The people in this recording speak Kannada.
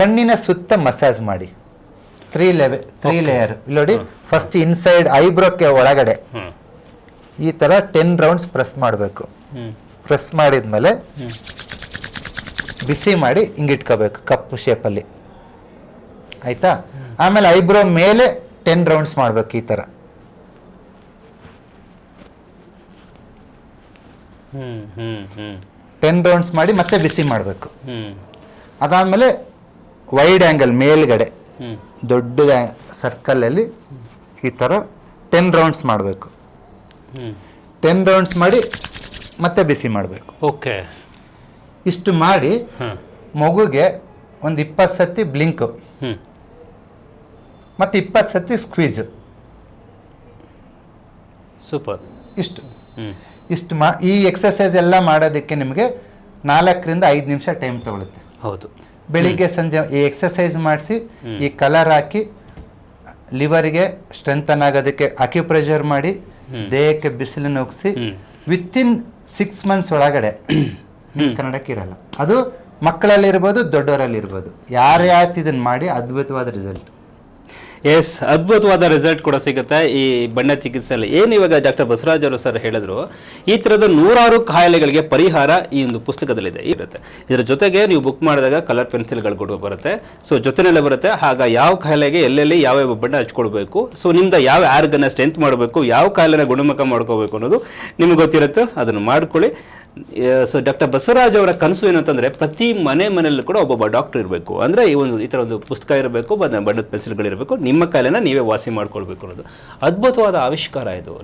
ಕಣ್ಣಿನ ಸುತ್ತ ಮಸಾಜ್ ಮಾಡಿ. ತ್ರೀ ಲೆವೆ ತ್ರೀ ಲೇಯರ್ ನೋಡಿ ಫಸ್ಟ್ ಇನ್ಸೈಡ್ ಐಬ್ರೋಕ್ಕೆ ಒಳಗಡೆ. ಈ ಥರ ಟೆನ್ ರೌಂಡ್ಸ್ ಪ್ರೆಸ್ ಮಾಡಬೇಕು. ಪ್ರೆಸ್ ಪ್ರೆಸ್ ಮಾಡಿದ್ಮೇಲೆ ಬಿಸಿ ಮಾಡಿ ಹಿಂಗಿಟ್ಕೋಬೇಕು ಕಪ್ಪು ಶೇಪಲ್ಲಿ ಆಯ್ತಾ? ಆಮೇಲೆ ಐಬ್ರೋ ಮೇಲೆ ಟೆನ್ ರೌಂಡ್ಸ್ ಮಾಡಬೇಕು ಈ ಥರ ಟೆನ್ ರೌಂಡ್ಸ್ ಮಾಡಿ ಮತ್ತೆ ಬಿಸಿ ಮಾಡಬೇಕು. ಅದಾದಮೇಲೆ ವೈಡ್ ಆ್ಯಂಗಲ್ ಮೇಲ್ಗಡೆ ದೊಡ್ಡ ಸರ್ಕಲಲ್ಲಿ ಈ ಥರ ಟೆನ್ ರೌಂಡ್ಸ್ ಮಾಡಬೇಕು. ಟೆನ್ ರೌಂಡ್ಸ್ ಮಾಡಿ ಮತ್ತೆ ಬಿಸಿ ಮಾಡಬೇಕು. ಓಕೆ. ಇಷ್ಟು ಮಾಡಿ ಮಗುಗೆ ಒಂದು ಇಪ್ಪತ್ತು ಸತಿ ಬ್ಲಿಂಕು ಮತ್ತು ಇಪ್ಪತ್ತು ಸತಿ ಸ್ಕ್ವೀಸ್ ಸೂಪರ್. ಇಷ್ಟು. ಇಷ್ಟು ಮಾ ಈ ಎಕ್ಸಸೈಸ್ ಎಲ್ಲ ಮಾಡೋದಕ್ಕೆ ನಿಮಗೆ ನಾಲ್ಕರಿಂದ ಐದು ನಿಮಿಷ ಟೈಮ್ ತಗೊಳುತ್ತೆ. ಹೌದು. ಬೆಳಿಗ್ಗೆ ಸಂಜೆ ಈ ಎಕ್ಸಸೈಸ್ ಮಾಡಿಸಿ ಈ ಕಲರ್ ಹಾಕಿ ಲಿವರಿಗೆ ಸ್ಟ್ರೆಂಥನ್ ಆಗೋದಕ್ಕೆ ಅಕ್ಯುಪ್ರೆಷರ್ ಮಾಡಿ ದೇಹಕ್ಕೆ ಬಿಸಿಲು ಉಗಿಸಿ. ವಿತಿನ್ ಸಿಕ್ಸ್ ಮಂತ್ಸ್ ಒಳಗಡೆ. ಕನ್ನಡಕ್ಕೆ ಇರಲ್ಲ. ಅದು ಮಕ್ಕಳಲ್ಲಿರ್ಬೋದು ದೊಡ್ಡವರಲ್ಲಿರ್ಬೋದು ಯಾರು ಆಯ್ತು ಇದನ್ನು ಮಾಡಿ ಅದ್ಭುತವಾದ ರಿಸಲ್ಟ್ ಎಸ್ ಅದ್ಭುತವಾದ ರಿಸಲ್ಟ್ ಕೂಡ ಸಿಗುತ್ತೆ ಈ ಬಣ್ಣ ಚಿಕಿತ್ಸೆಯಲ್ಲಿ. ಏನು ಇವಾಗ ಡಾಕ್ಟರ್ ಬಸವರಾಜ್ ಅವರು ಸರ್ ಹೇಳಿದ್ರು, ಈ ಥರದ ನೂರಾರು ಕಾಯಿಲೆಗಳಿಗೆ ಪರಿಹಾರ ಈ ಒಂದು ಪುಸ್ತಕದಲ್ಲಿದೆ ಇರುತ್ತೆ. ಇದರ ಜೊತೆಗೆ ನೀವು ಬುಕ್ ಮಾಡಿದಾಗ ಕಲರ್ ಪೆನ್ಸಿಲ್ಗಳು ಕೂಡ ಬರುತ್ತೆ. ಸೊ ಜೊತೆನಲ್ಲೇ ಬರುತ್ತೆ, ಆಗ ಯಾವ ಕಾಯಿಲೆಗೆ ಎಲ್ಲೆಲ್ಲಿ ಯಾವ ಯಾವ ಬಣ್ಣ ಹಚ್ಕೊಳ್ಬೇಕು. ಸೊ ನಿಮ್ದು ಯಾವ ಆರ್ಗನ್ನ ಸ್ಟ್ರೆಂತ್ ಮಾಡಬೇಕು, ಯಾವ ಕಾಯಿಲೆನ ಗುಣಮುಖ ಮಾಡ್ಕೋಬೇಕು ಅನ್ನೋದು ನಿಮ್ಗೆ ಗೊತ್ತಿರುತ್ತೆ, ಅದನ್ನು ಮಾಡ್ಕೊಳ್ಳಿ. ಸೊ ಡಾಕ್ಟರ್ ಬಸವರಾಜ್ ಅವರ ಕನಸು ಏನಂತಂದ್ರೆ ಪ್ರತಿ ಮನೆ ಮನೆಯಲ್ಲೂ ಕೂಡ ಒಬ್ಬೊಬ್ಬ ಡಾಕ್ಟರ್ ಇರಬೇಕು. ಅಂದ್ರೆ ಈ ಒಂದು ಈ ಥರ ಒಂದು ಪುಸ್ತಕ ಇರಬೇಕು ಬಣ್ಣದ ಪೆನ್ಸಿಲ್ಗಳಿರಬೇಕು ನಿಮ್ಮ ಕಾಯಿಲೆನ ನೀವೇ ವಾಸಿ ಮಾಡ್ಕೊಳ್ಬೇಕು ಅನ್ನೋದು. ಅದ್ಭುತವಾದ ಆವಿಷ್ಕಾರ ಇದು.